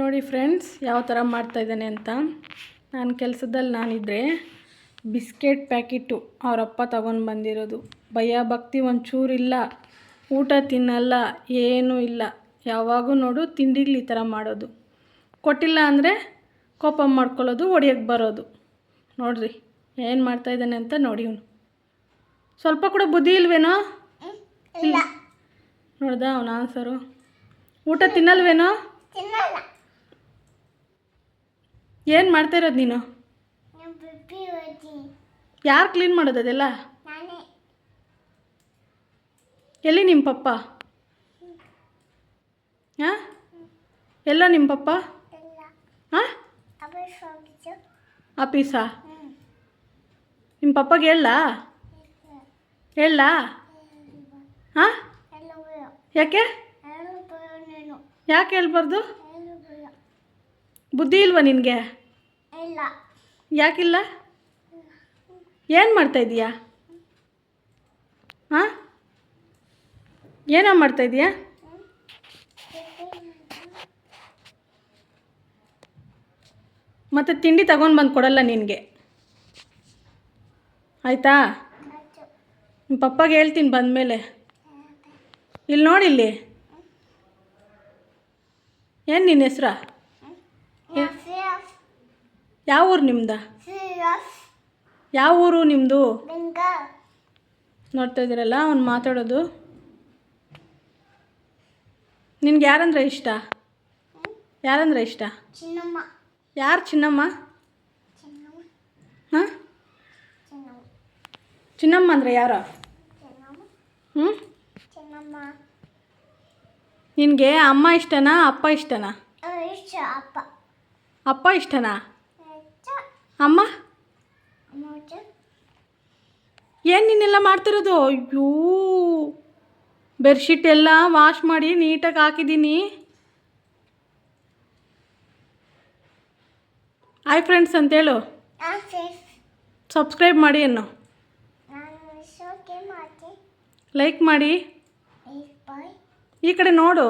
ನೋಡಿ ಫ್ರೆಂಡ್ಸ್ ಯಾವ ಥರ ಮಾಡ್ತಾಯಿದ್ದಾನೆ ಅಂತ. ನಾನು ಕೆಲಸದಲ್ಲಿ ನಾನಿದ್ದರೆ ಬಿಸ್ಕೆಟ್ ಪ್ಯಾಕೆಟು ಅವರಪ್ಪ ತಗೊಂಡು ಬಂದಿರೋದು. ಭಯ ಭಕ್ತಿ ಒಂಚೂರಿಲ್ಲ ಊಟ ತಿನ್ನಲ್ಲ ಏನೂ ಇಲ್ಲ. ಯಾವಾಗೂ ನೋಡು ತಿಂಡಿಗಳು ಈ ಥರ ಮಾಡೋದು. ಕೊಟ್ಟಿಲ್ಲ ಅಂದರೆ ಕೋಪ ಮಾಡ್ಕೊಳ್ಳೋದು ಹೊಡಿಯೋಕ್ಕೆ ಬರೋದು. ನೋಡ್ರಿ ಏನು ಮಾಡ್ತಾಯಿದ್ದಾನೆ ಅಂತ ನೋಡಿ ಅವನು ಸ್ವಲ್ಪ ಕೂಡ ಬುದ್ಧಿ ಇಲ್ವೇನೋ? ಇಲ್ಲ. ನೋಡ್ದ ಅವನ ಆನ್ಸರು ಊಟ ತಿನ್ನಲ್ವೇನೋ? ಏನು ಮಾಡ್ತಾ ಇರೋದು ನೀನು? ಯಾರು ಕ್ಲೀನ್ ಮಾಡೋದು ಅದೆಲ್ಲ? ಎಲ್ಲಿ ನಿಮ್ಮ ಪಪ್ಪ? ಹಾಂ? ಎಲ್ಲ ನಿಮ್ಮ ಪಪ್ಪ? ಹಾಂ? ಆಫೀಸಾ ನಿಮ್ಮ ಪಪ್ಪಗೆ ಹೇಳ ಹೇಳ ಹಾಂ? ಯಾಕೆ? ಯಾಕೆ ಹೇಳ್ಬಾರ್ದು? ಬುದ್ಧಿ ಇಲ್ವಾ ನಿನಗೆ? ಇಲ್ಲ. ಯಾಕಿಲ್ಲ? ಏನು ಮಾಡ್ತಾ ಇದೀಯಾ? ಹಾಂ? ಏನೋ ಮಾಡ್ತಾ ಇದೀಯಾ? ಮತ್ತು ತಿಂಡಿ ತಗೊಂಡು ಬಂದು ಕೊಡಲ್ಲ ನಿನಗೆ? ಆಯಿತಾ? ನಿಮ್ಮ ಪಪ್ಪಗೆ ಹೇಳ್ತೀನಿ ಬಂದಮೇಲೆ. ಇಲ್ಲಿ. ನೋಡಿಲ್ಲಿ ಏನು ನಿನ್ನ ಹೆಸ್ರಾ? ಯಾವ ಊರು ನಿಮ್ದು? ಯಾವ ಊರು ನಿಮ್ಮದು ನೋಡ್ತಾ ಇದ್ದೀರಲ್ಲ ಅವ್ನು ಮಾತಾಡೋದು. ನಿನ್ಗೆ ಯಾರಂದ್ರೆ ಇಷ್ಟ? ಯಾರಂದ್ರೆ ಇಷ್ಟ? ಚಿನ್ನಮ್ಮ. ಯಾರು ಚಿನ್ನಮ್ಮ? ಹಾಂ? ಚಿನ್ನಮ್ಮ ಅಂದರೆ ಯಾರು? ಹ್ಞೂ ನಿನಗೆ ಅಮ್ಮ ಇಷ್ಟನಾ ಅಪ್ಪ ಇಷ್ಟನಾ? ಇಷ್ಟ ಅಪ್ಪ. ಅಪ್ಪ ಇಷ್ಟನಾ? ಇಷ್ಟ ಅಮ್ಮ? ಏನು ನೀನೆಲ್ಲ ಮಾಡ್ತಿರೋದು? ಅಯ್ಯೋ. ಬೆಡ್ಶೀಟ್ ಎಲ್ಲ ವಾಶ್ ಮಾಡಿ ನೀಟಾಗಿ ಹಾಕಿದ್ದೀನಿ. ಹಾಯ್ ಫ್ರೆಂಡ್ಸ್ ಅಂತೇಳು ಸಬ್ಸ್ಕ್ರೈಬ್ ಮಾಡಿ ಅನ್ನು. ಲೈಕ್ ಮಾಡಿ. ಈ ಕಡೆ ನೋಡು.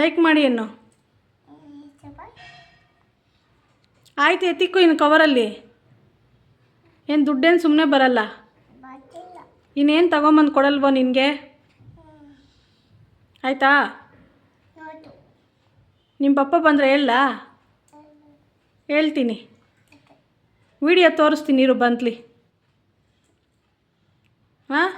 ಲೈಕ್ ಮಾಡಿ ಅನ್ನು. ಆಯ್ತು ಎತ್ತಿಕ್ಕು ಇನ್ನು ಕವರಲ್ಲಿ. ಏನು ದುಡ್ಡೇನು ಸುಮ್ಮನೆ ಬರಲ್ಲ. ಇನ್ನೇನು ತಗೊಂಬಂದು ಕೊಡಲ್ವೋ ನಿನಗೆ? ಆಯಿತಾ? ನಿಮ್ಮ ಪಪ್ಪ ಬಂದರೆ ಹೇಳ ಹೇಳ್ತೀನಿ. ವಿಡಿಯೋ ತೋರಿಸ್ತೀನಿ, ಇರು ಬಂತ್ಲಿ ಹಾಂ